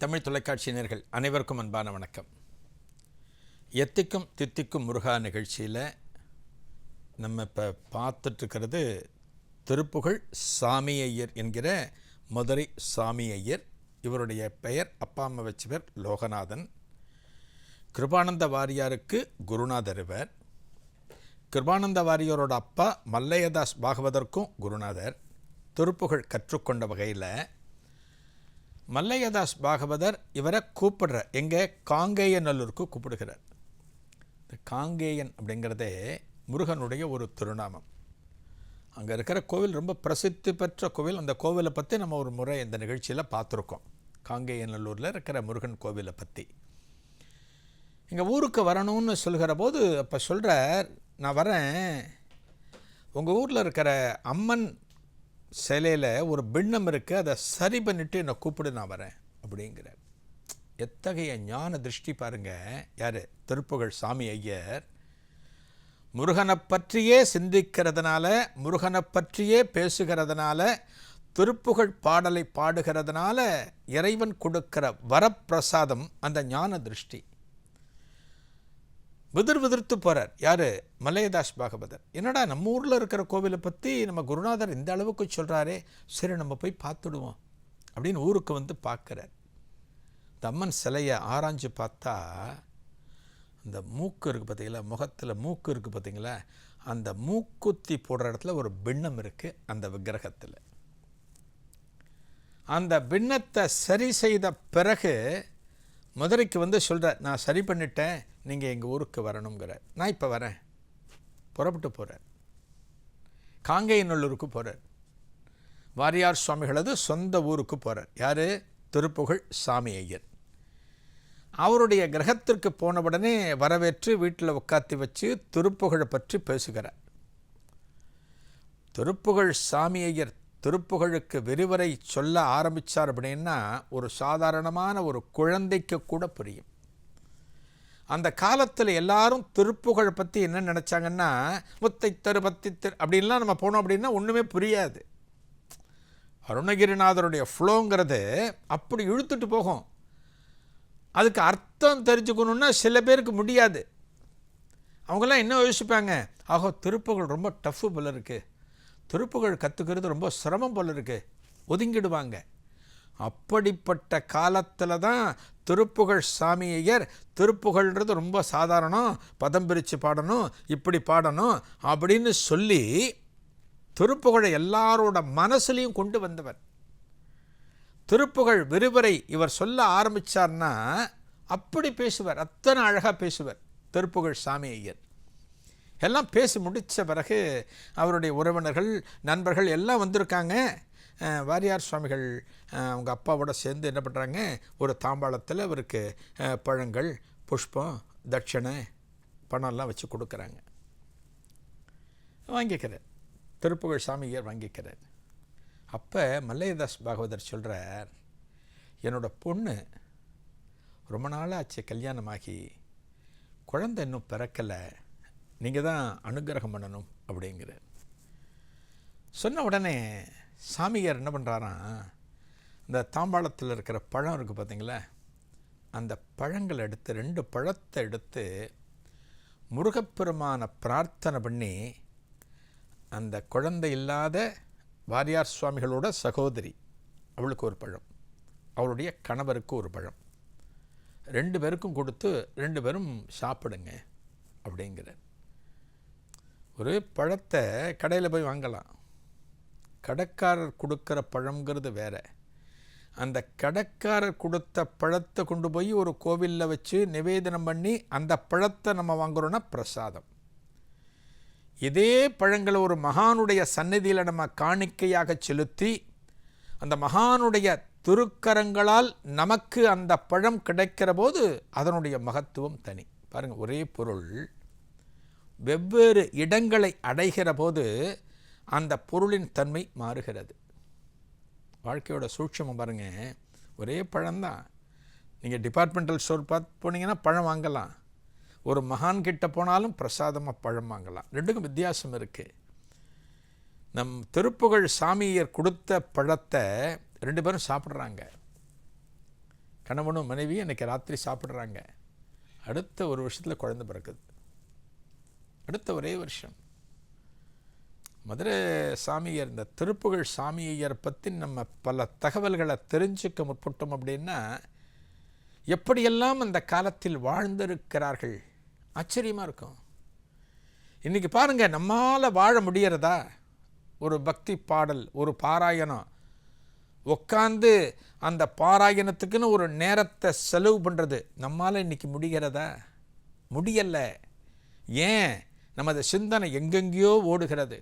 தமிழ் தொலைக்காட்சியினர்கள் அனைவருக்கும் அன்பான வணக்கம். எத்திக்கும் தித்திக்கும் முருகா நிகழ்ச்சியில் நம்ம இப்போ பார்த்துட்ருக்கிறது திருப்புகழ் சாமி ஐயர் என்கிற மதுரை சாமி ஐயர். இவருடைய பெயர் அப்பா அம்மா வச்ச பேர் லோகநாதன். கிருபானந்த வாரியாருக்கு குருநாதர் இவர். கிருபானந்த வாரியாரோட அப்பா மல்லையதாஸ் பாகவதற்கும் குருநாதர். திருப்புகழ் கற்றுக்கொண்ட வகையில் மல்லையதாஸ் பாகவதர் இவரை கூப்பிடுற எங்கே? காங்கேயநல்லூருக்கு கூப்பிடுகிறார். இந்த காங்கேயன் அப்படிங்கிறதே முருகனுடைய ஒரு திருநாமம். அங்கே இருக்கிற கோவில் ரொம்ப பிரசித்தி பெற்ற கோவில். அந்த கோவிலை பற்றி நம்ம ஒரு முறை இந்த நிகழ்ச்சியில் பார்த்துருக்கோம். காங்கேயநல்லூரில் இருக்கிற முருகன் கோவிலை பற்றி எங்கள் ஊருக்கு வரணும்னு சொல்கிற போது அப்போ சொல்கிறார் நான் வரேன். உங்கள் ஊரில் இருக்கிற அம்மன் சிலையில் ஒரு பின்னம் இருக்குது அதை சரி பண்ணிவிட்டு என்னை கூப்பிடு நான் வரேன் அப்படிங்கிறார். எத்தகைய ஞான திருஷ்டி பாருங்க. யார்? திருப்புகழ் சாமி ஐயர். முருகனை பற்றியே சிந்திக்கிறதுனால முருகனை பற்றியே பேசுகிறதுனால திருப்புகழ் பாடலை பாடுகிறதுனால இறைவன் கொடுக்கிற வரப்பிரசாதம் அந்த ஞான திருஷ்டி. விதிர் விதிர்த்து போகிறார் யார்? மலையதாஸ் பாகவதர். என்னடா நம்ம ஊரில் இருக்கிற கோவிலை பற்றி நம்ம குருநாதர் இந்த அளவுக்கு சொல்கிறாரே சரி நம்ம போய் பார்த்துடுவோம் அப்படின்னு ஊருக்கு வந்து பார்க்குறார். இந்த அம்மன் சிலையை ஆராய்ஞ்சு பார்த்தா அந்த மூக்கு இருக்குது பார்த்தீங்களா? முகத்தில் மூக்கு இருக்குது பார்த்தீங்களா? அந்த மூக்குத்தி போடுற இடத்துல ஒரு பின்னம் இருக்குது அந்த விக்கிரகத்தில். அந்த பின்னத்தை சரி செய்த பிறகு மதுரைக்கு வந்து சொல்கிறார் நான் சரி பண்ணிட்டேன் நீங்கள் எங்கள் ஊருக்கு வரணுங்கிற நான் இப்போ வரேன். புறப்பட்டு போகிறார் காங்கேயநல்லூருக்கு போகிறார் வாரியார் சுவாமிகளது சொந்த ஊருக்கு போகிறார் யார்? திருப்புகழ் சாமி ஐயர். அவருடைய கிரகத்திற்கு போன உடனே வரவேற்று வீட்டில் உட்காத்தி வச்சு திருப்புகழை பற்றி பேசுகிறார். திருப்புகழ் சாமி ஐயர் திருப்புகழுக்கு விரிவரை சொல்ல ஆரம்பித்தார் அப்படின்னா ஒரு சாதாரணமான ஒரு குழந்தைக்கு கூட புரியும். அந்த காலத்தில் எல்லாரும் திருப்புகழ் பற்றி என்ன நினச்சாங்கன்னா முத்தை தரு பத்தி தரு அப்படின்லாம் நம்ம போனோம் அப்படின்னா ஒன்றுமே புரியாது. அருணகிரிநாதருடைய ஃப்ளோங்கிறது அப்படி இழுத்துட்டு போகும். அதுக்கு அர்த்தம் தெரிஞ்சுக்கணுன்னா சில பேருக்கு முடியாது. அவங்கெல்லாம் என்ன யோசிப்பாங்க? ஆகோ திருப்புகழ் ரொம்ப டஃப்பு போல இருக்குது திருப்புகழ் கற்றுக்கிறது ரொம்ப சிரமம் போல் இருக்குது ஒதுங்கிடுவாங்க. அப்படிப்பட்ட காலத்தில் தான் திருப்புகழ் சாமியையர் திருப்புகழ்ன்றது ரொம்ப சாதாரணம் பதம் பிரித்து பாடணும் இப்படி பாடணும் அப்படின்னு சொல்லி திருப்புகழை எல்லாரோட மனசுலையும் கொண்டு வந்தவர். திருப்புகழ் விறுவரை இவர் சொல்ல ஆரம்பித்தார்னா அப்படி பேசுவார் அத்தனை அழகாக பேசுவார் திருப்புகழ் சாமி ஐயர் எல்லாம் பேசி முடித்த பிறகு அவருடைய உறவினர்கள் நண்பர்கள் எல்லாம் வந்திருக்காங்க. வாரியார் சுவாமிகள் அவங்க அப்பாவோட சேர்ந்து என்ன பண்ணுறாங்க ஒரு தாம்பாளத்தில் அவருக்கு பழங்கள் புஷ்பம் தட்சணை பணம்லாம் வச்சு கொடுக்குறாங்க. வாங்கிக்கிறார். திருப்புகழ் சாமியார் வாங்கிக்கிறார். அப்போ மல்லையதாஸ் பாகவதர் சொல்கிறார் என்னோடய பொண்ணு ரொம்ப நாளாச்சு கல்யாணமாகி குழந்தை இன்னும் பிறக்கலை. நீங்கள் தான் அனுகிரகம் பண்ணணும் அப்படிங்கிற. சொன்ன உடனே சாமியார் என்ன பண்ணுறாராம் இந்த தாம்பாளத்தில் இருக்கிற பழம் இருக்குது பார்த்தீங்களா அந்த பழங்களை எடுத்து ரெண்டு பழத்தை எடுத்து முருகப்பெருமான பிரார்த்தனை பண்ணி அந்த குழந்தை இல்லாத வாரியார் சுவாமிகளோட சகோதரி அவளுக்கு ஒரு பழம் அவளுடைய கணவருக்கு ஒரு பழம். ரெண்டு பேருக்கும் கொடுத்து ரெண்டு பேரும் சாப்பிடுங்க அப்படிங்கிறார் ஒரு பழத்தை கடையில் போய் வாங்கலாம். கடைக்காரர் கொடுக்குற பழங்கிறது வேற. அந்த கடைக்காரர் கொடுத்த பழத்தை கொண்டு போய் ஒரு கோவிலில் வச்சு நிவேதனம் பண்ணி அந்த பழத்தை நம்ம வாங்குறோன்னா பிரசாதம். இதே பழங்களை ஒரு மகானுடைய சந்நிதியில் நம்ம காணிக்கையாக செலுத்தி அந்த மகானுடைய திருக்கரங்களால் நமக்கு அந்த பழம் கிடைக்கிற போது அதனுடைய மகத்துவம் தனி. பாருங்கள் ஒரே பொருள். வெவ்வேறு இடங்களை அடைகிற போது அந்த பொருளின் தன்மை மாறுகிறது. வாழ்க்கையோட சூட்சமாக பாருங்கள் ஒரே பழம்தான். நீங்கள் டிபார்ட்மெண்டல் ஸ்டோர் பார்த்து போனீங்கன்னா பழம் வாங்கலாம். ஒரு மகான் கிட்ட போனாலும் பிரசாதமாக பழம் வாங்கலாம். ரெண்டுக்கும் வித்தியாசம் இருக்குது நம் திருப்புகழ் சாமியர் கொடுத்த பழத்தை ரெண்டு பேரும் சாப்பிட்றாங்க. கணவனும் மனைவியும் இன்றைக்கி ராத்திரி சாப்பிட்றாங்க. அடுத்த ஒரு வருஷத்தில் குழந்தை பிறக்குது. அடுத்த ஒரே வருஷம். மதுரை சாமியார் இந்த திருப்புகழ் சாமியார் பற்றி நம்ம பல தகவல்களை தெரிஞ்சுக்க முற்பட்டோம் அப்படின்னா எப்படியெல்லாம் அந்த காலத்தில் வாழ்ந்திருக்கிறார்கள்? ஆச்சரியமாக இருக்கும். இன்றைக்கி பாருங்கள் நம்மால் வாழ முடியறதா? ஒரு பக்தி பாடல் ஒரு பாராயணம். உட்காந்து அந்த பாராயணத்துக்குன்னு ஒரு நேரத்தை செலவு பண்ணுறது நம்மால் இன்றைக்கி முடிகிறதா முடியலை. ஏன்? நமது சிந்தனை எங்கெங்கேயோ ஓடுகிறது.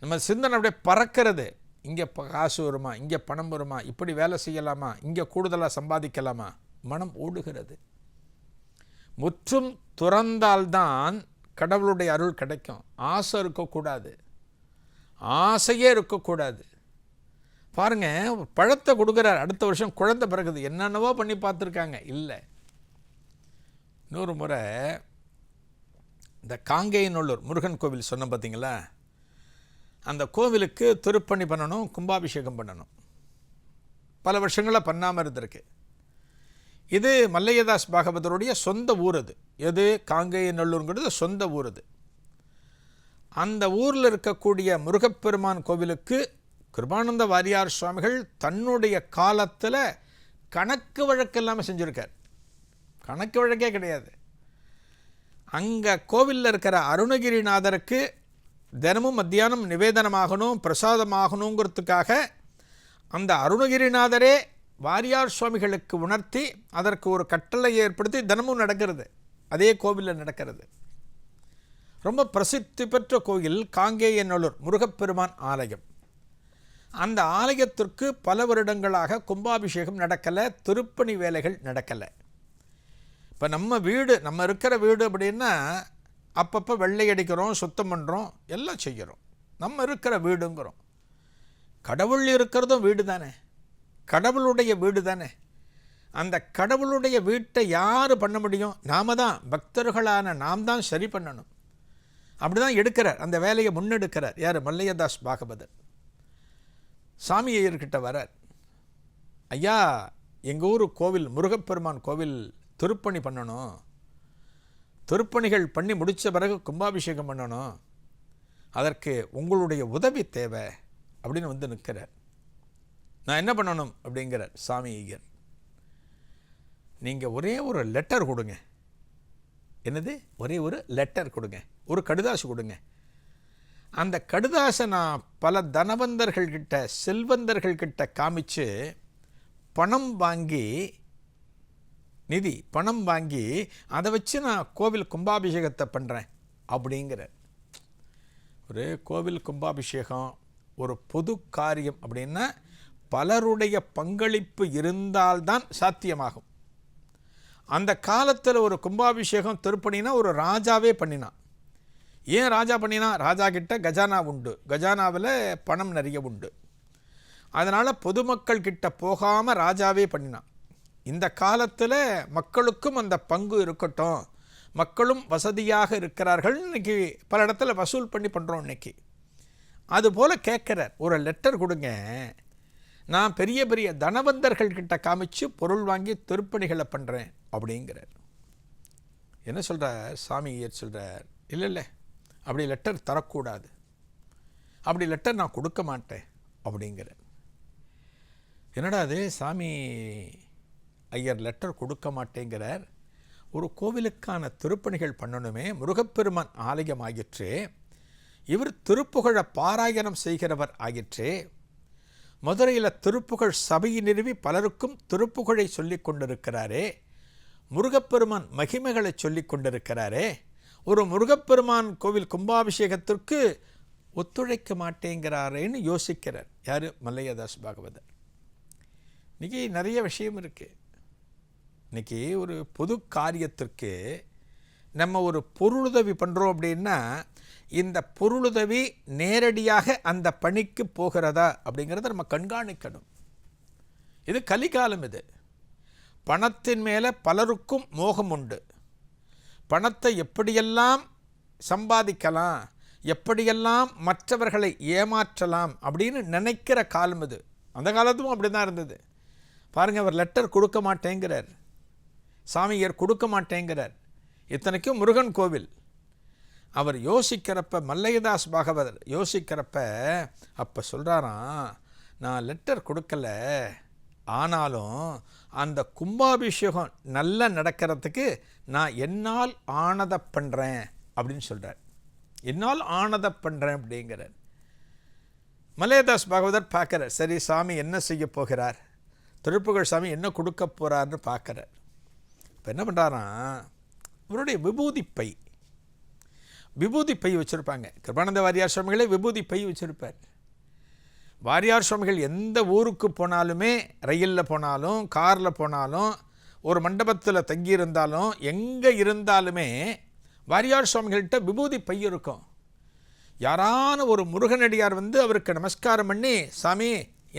நம்ம சிந்தனை அப்படியே பறக்கிறது. இங்கே காசு வருமா? இங்கே பணம் வருமா? இப்படி வேலை செய்யலாமா? இங்கே கூடுதலாக சம்பாதிக்கலாமா? மனம் ஓடுகிறது. முற்றும் துறந்தால்தான் கடவுளுடைய அருள் கிடைக்கும். ஆசை இருக்கக்கூடாது. ஆசையே இருக்கக்கூடாது. பாருங்கள் பழத்தை கொடுக்குறார். அடுத்த வருஷம் குழந்தை பிறகுது. என்னென்னவோ பண்ணி பார்த்துருக்காங்க. இல்லை. இன்னொரு முறை இந்த காங்கேயநல்லூர் முருகன் கோவில் சொன்ன பார்த்தீங்களா? அந்த கோவிலுக்கு திருப்பணி பண்ணணும் கும்பாபிஷேகம் பண்ணணும். பல வருஷங்களாக பண்ணாமல் இருந்திருக்கு. இது மல்லையதாஸ் பாகவதருடைய சொந்த ஊர் அது. எது? காங்கேயநல்லூருங்கிறது சொந்த ஊர் அது. அந்த ஊரில் இருக்கக்கூடிய முருகப்பெருமான் கோவிலுக்கு கிருபானந்த வாரியார் சுவாமிகள் தன்னுடைய காலத்தில் கணக்கு வழக்கு இல்லாமல் செஞ்சுருக்கார். கணக்கு வழக்கே கிடையாது. அங்கே கோவிலில் இருக்கிற அருணகிரிநாதருக்கு தினமும் மத்தியானம் நிவேதனமாகணும் பிரசாதமாகணுங்கிறதுக்காக அந்த அருணகிரிநாதரே வாரியார் சுவாமிகளுக்கு உணர்த்தி அதற்கு ஒரு கட்டளை ஏற்படுத்தி தினமும் நடக்கிறது. அதே கோவிலில் நடக்கிறது. ரொம்ப பிரசித்தி பெற்ற கோயில் காங்கேயநல்லூர் முருகப்பெருமான் ஆலயம். அந்த ஆலயத்திற்கு பல வருடங்களாக கும்பாபிஷேகம் நடக்கலை திருப்பணி வேலைகள் நடக்கலை. இப்போ நம்ம வீடு நம்ம இருக்கிற வீடு அப்படின்னா அப்பப்போ வெள்ளை அடிக்கிறோம் சுத்தம் பண்ணுறோம் எல்லாம் செய்கிறோம் நம்ம இருக்கிற வீடுங்கிறோம். கடவுள் இருக்கிறதும் வீடு தானே. கடவுளுடைய வீடு தானே. அந்த கடவுளுடைய வீட்டை யார் பண்ண முடியும்? நாம தான். பக்தர்களான நாம் தான் சரி பண்ணணும். அப்படி தான் எடுக்கிறார். அந்த வேலையை முன்னெடுக்கிறார். யார்? மல்லையதாஸ் பாகவதர். சாமி ஐயர்கிட்ட வரார். ஐயா எங்கள் ஊர் கோவில் முருகப்பெருமான் கோவில் திருப்பணி பண்ணணும். திருப்பணிகள் பண்ணி முடித்த பிறகு கும்பாபிஷேகம் பண்ணணும். அதற்கு உங்களுடைய உதவி தேவை அப்படின்னு வந்து நிற்கிறார். நான் என்ன பண்ணணும் அப்படிங்கிறார் சாமி ஐயர். நீங்கள் ஒரே ஒரு லெட்டர் கொடுங்க. என்னது? ஒரே ஒரு லெட்டர் கொடுங்க. ஒரு கடுதாசு கொடுங்க. அந்த கடுதாசை நான் பல தனவந்தர்கள்கிட்ட செல்வந்தர்கள்கிட்ட காமிச்சு பணம் வாங்கி நிதி பணம் வாங்கி அதை வச்சு நான் கோவில் கும்பாபிஷேகத்தை பண்ணுறேன் அப்படிங்கிற ஒரு கோவில் கும்பாபிஷேகம் ஒரு பொது காரியம் அப்படின்னா பலருடைய பங்களிப்பு இருந்தால்தான் சாத்தியமாகும். அந்த காலத்தில் ஒரு கும்பாபிஷேகம் திருப்பணினா ஒரு ராஜாவே பண்ணினான். ஏன் ராஜா பண்ணினா? ராஜா கிட்ட கஜானா உண்டு. கஜானாவில் பணம் நிறைய உண்டு. அதனால் பொதுமக்கள் கிட்ட போகாமல் ராஜாவே பண்ணினான். இந்த காலத்தில் மக்களுக்கும் அந்த பங்கு இருக்கட்டும். மக்களும் வசதியாக இருக்கிறார்கள். இன்னைக்கு பல இடத்துல வசூல் பண்ணி பண்ணுறோம் இன்றைக்கி அதுபோல் கேட்குறார் ஒரு லெட்டர் கொடுங்க. நான் பெரிய பெரிய தனவந்தர்கள் கிட்ட காமிச்சு பொருள் வாங்கி திருப்பணிகளை பண்ணுறேன் அப்படிங்கிறார். என்ன சொல்கிறார் சாமி ஐயர் சொல்கிறார் இல்லை இல்லை அப்படி லெட்டர் தரக்கூடாது. அப்படி லெட்டர் நான் கொடுக்க மாட்டேன். அப்படிங்கிறார். என்னடா அது சாமி ஐயர் லெட்டர் கொடுக்க மாட்டேங்கிறார். ஒரு கோவிலுக்கான திருப்பணிகள் பண்ணணுமே முருகப்பெருமான் ஆலயம் ஆகிற்று இவர் திருப்புகழ பாராயணம் செய்கிறவர் ஆகிற்று மதுரையில் திருப்புகழ் சபையை நிறுவி பலருக்கும் திருப்புகழை சொல்லி கொண்டிருக்கிறாரே. முருகப்பெருமான் மகிமைகளை சொல்லிக் கொண்டிருக்கிறாரே. ஒரு முருகப்பெருமான் கோவில் கும்பாபிஷேகத்திற்கு ஒத்துழைக்க மாட்டேங்கிறாரேன்னு யோசிக்கிறார். யார்? மல்லையதாஸ் பாகவதர். இன்றைக்கி நிறைய விஷயம் இருக்குது இன்றைக்கி ஒரு பொது காரியத்திற்கு நம்ம ஒரு பொருளுதவி பண்ணுறோம் அப்படின்னா இந்த பொருளுதவி நேரடியாக அந்த பணிக்கு போகிறதா அப்படிங்கிறத நம்ம கண்காணிக்கணும். இது கலிகாலம் இது. பணத்தின் மேலே பலருக்கும் மோகம் உண்டு. பணத்தை எப்படியெல்லாம் சம்பாதிக்கலாம் எப்படியெல்லாம் மற்றவர்களை ஏமாற்றலாம் அப்படின்னு நினைக்கிற காலம் இது. அந்த காலத்தும் அப்படி தான் இருந்தது. பாருங்க அவர் லெட்டர் கொடுக்க மாட்டேங்கிறார். சாமியார் கொடுக்க மாட்டேங்கிறார். இத்தனைக்கும் முருகன் கோவில். அவர் யோசிக்கிறப்ப மல்லையதாஸ் பாகவதர் யோசிக்கிறப்ப அப்போ சொல்கிறாராம் நான் லெட்டர் கொடுக்கல. ஆனாலும் அந்த கும்பாபிஷேகம் நல்லா நடக்கிறதுக்கு நான் என்னால் ஆனதை பண்ணுறேன் அப்படின்னு சொல்கிறார் என்னால் ஆனதை பண்ணுறேன் அப்படிங்கிறார். மலையதாஸ் பாகவதர் பார்க்குறார். சரி சாமி என்ன செய்ய போகிறார்? திருப்புகழ் சாமி என்ன கொடுக்க போகிறார்னு பார்க்குறார். இப்போ என்ன பண்ணுறாராம் இவருடைய விபூதி பை விபூதி பை வச்சுருப்பாங்க. கிருபானந்த வாரியார் சுவாமிகளே விபூதி பை வச்சுருப்பார். வாரியார் சுவாமிகள் எந்த ஊருக்கு போனாலுமே ரயிலில் போனாலும் காரில் போனாலும் ஒரு மண்டபத்தில் தங்கியிருந்தாலும் எங்கே இருந்தாலுமே வாரியார் சுவாமிகள்கிட்ட விபூதி பை இருக்கும். யாரான ஒரு முருகனடியார் வந்து அவருக்கு நமஸ்காரம் பண்ணி சாமி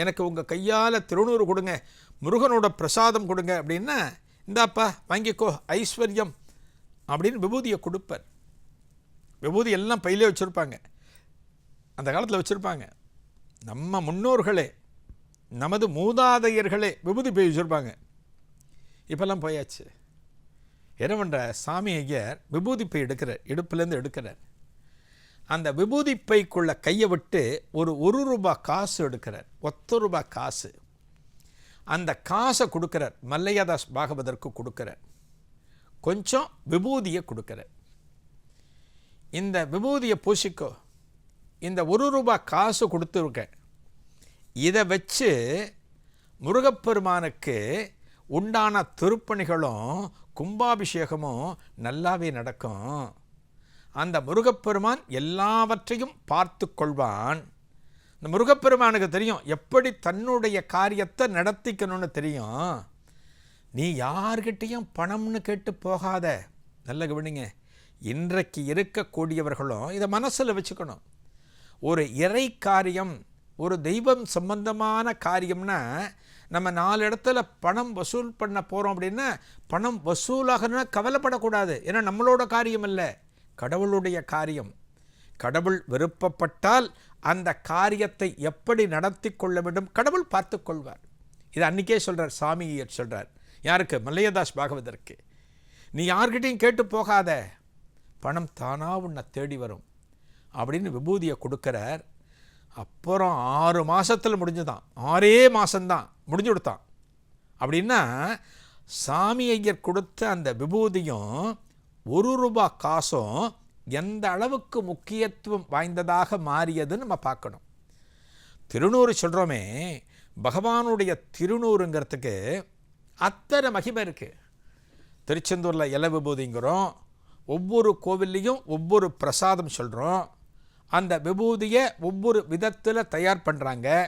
எனக்கு உங்கள் கையால் திருநூறு கொடுங்க முருகனோட பிரசாதம் கொடுங்க அப்படின்னா இந்தாப்பா வாங்கிக்கோ ஐஸ்வர்யம் அப்படின்னு விபூதியை கொடுப்பார். விபூதி எல்லாம் பையிலே வச்சுருப்பாங்க. அந்த காலத்தில் வச்சுருப்பாங்க. நம்ம முன்னோர்களே நமது மூதாதையர்களே விபூதி போய் வச்சுருப்பாங்க. இப்போல்லாம் போயாச்சு. என்ன பண்ணுற சாமி ஐயர் விபூதி பை எடுக்கிறார் இடுப்புலேருந்து எடுக்கிறார். அந்த விபூதிப்பைக்குள்ளே கையை விட்டு ஒரு ஒரு ரூபாய் காசு எடுக்கிறார். ஒத்த ரூபாய் காசு. அந்த காசை கொடுக்குறார் மல்லையாதாஸ் பாகவதற்கு கொடுக்குறார். கொஞ்சம் விபூதியை கொடுக்குறார். இந்த விபூதியை பூசிக்கோ இந்த ஒரு ரூபாய் காசு கொடுத்துருக்க இதை வச்சு முருகப்பெருமானுக்கு உண்டான திருப்பணிகளும் கும்பாபிஷேகமும் நல்லாவே நடக்கும். அந்த முருகப்பெருமான் எல்லாவற்றையும் பார்த்து கொள்வான். இந்த முருகப்பெருமானுக்கு தெரியும் எப்படி தன்னுடைய காரியத்தை நடத்திக்கணும்னு தெரியும். நீ யார்கிட்டையும் பணம்னு கேட்டு போகாத. நல்ல கவனிங்க. இன்றைக்கு இருக்கக்கூடியவர்களும் இதை மனசில் வச்சுக்கணும். ஒரு இறை காரியம் ஒரு தெய்வம் சம்பந்தமான காரியம்னா நம்ம நாலு இடத்துல பணம் வசூல் பண்ண போகிறோம் அப்படின்னா பணம் வசூலாகணும்னா கவலைப்படக்கூடாது. ஏன்னா நம்மளோட காரியம் இல்லை கடவுளுடைய காரியம். கடவுள் விருப்பப்பட்டால் அந்த காரியத்தை எப்படி நடத்தி கொள்ள வேண்டும்? கடவுள் பார்த்து கொள்வார். இது அன்றைக்கே சொல்கிறார் சாமியர் சொல்கிறார் யாருக்கு? மல்லையதாஸ் பாகவதற்கு நீ யார்கிட்டையும் கேட்டு போகாத. பணம் தானாக உன்னை தேடி வரும். அப்படின்னு விபூதியை கொடுக்குறார். அப்புறம் ஆறு மாதத்தில் முடிஞ்சுதான். ஆறே மாதம்தான் முடிஞ்சு கொடுத்தான். அப்படின்னா சாமி ஐயர் கொடுத்த அந்த விபூதியும் ஒரு ரூபா காசும் எந்த அளவுக்கு முக்கியத்துவம் வாய்ந்ததாக மாறியதுன்னு நம்ம பார்க்கணும். திருநூறு சொல்கிறோமே பகவானுடைய திருநூறுங்கிறதுக்கு அத்தனை மகிமை இருக்குது திருச்செந்தூரில் இல விபூதிங்கிறோம் ஒவ்வொரு கோவில்லையும் ஒவ்வொரு பிரசாதம் சொல்கிறோம் அந்த விபூதியை ஒவ்வொரு விதத்தில் தயார் பண்ணுறாங்க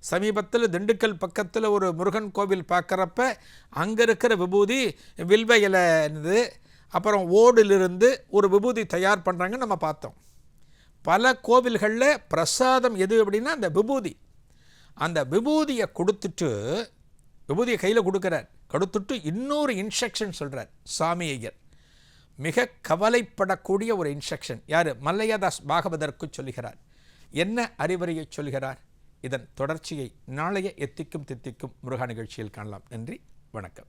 சமீபத்தில் திண்டுக்கல் பக்கத்தில் ஒரு முருகன் கோவில் பார்க்குறப்ப அங்கே இருக்கிற விபூதி வில்வ இலைது அப்புறம் ஓடிலிருந்து ஒரு விபூதி தயார் பண்ணுறாங்கன்னு நம்ம பார்த்தோம். பல கோவில்களில் பிரசாதம் எது அப்படின்னா அந்த விபூதி. அந்த விபூதியை கொடுத்துட்டு விபூதியை கையில் கொடுக்குறார். கொடுத்துட்டு இன்னொரு இன்ஸ்ட்ரக்ஷன் சொல்கிறார் சாமி ஐயர். மிக கவலைப்படக்கூடிய ஒரு இன்ஸ்ட்ரக்ஷன் யார்? மல்லையாதாஸ் பாகவதற்கு சொல்லுகிறார். என்ன அறிவுரையை சொல்கிறார் இதன் தொடர்ச்சியை நாளைய எத்திக்கும் தித்திக்கும் முருகா நிகழ்ச்சியில் காணலாம். நன்றி. வணக்கம்.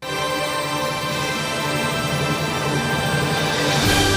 Thank you.